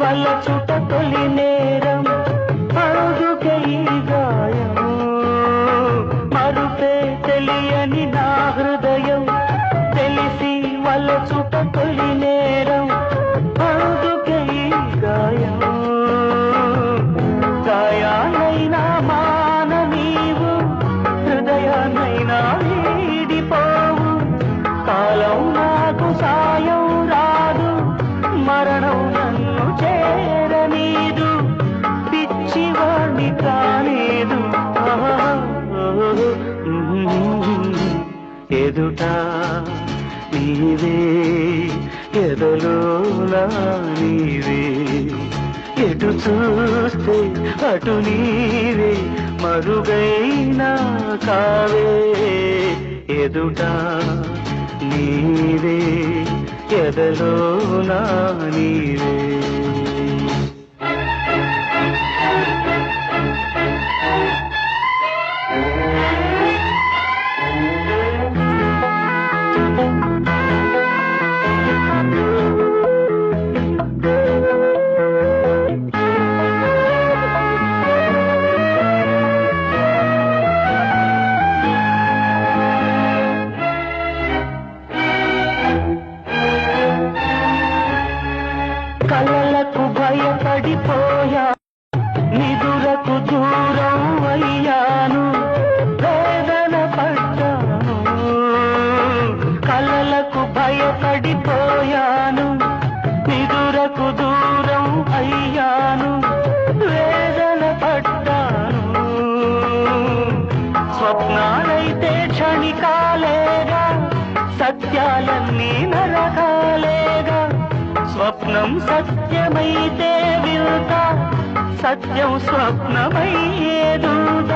వలచుట తొలి నేరం అడుగుకై గాయం మరుపే తెలియ ఎదుట నీవే ఎదలోనా నీవే. ఎటు చూస్తే అటు నీవే మరుగైనా కావే. ఎదుట నీవే ఎదలోనా నీవే. పోయాను నిదురకు దూరం అయ్యాను వేదన పడ్డాను. స్వప్నాలైతే క్షణికాలేగా సత్యాలన్నీ నరకాలేగా. స్వప్నం సత్యమైతే విరుత సత్యం స్వప్నమయ్యేదూత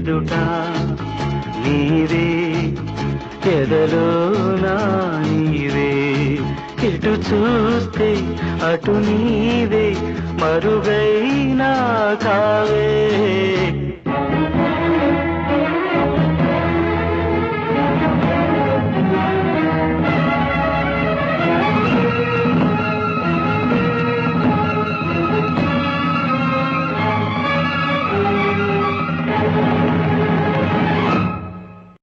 ఎదుట నీవే ఎదలో నా నీవే. ఎటు చూస్తే అటు నీవే మరుగైనా కావే.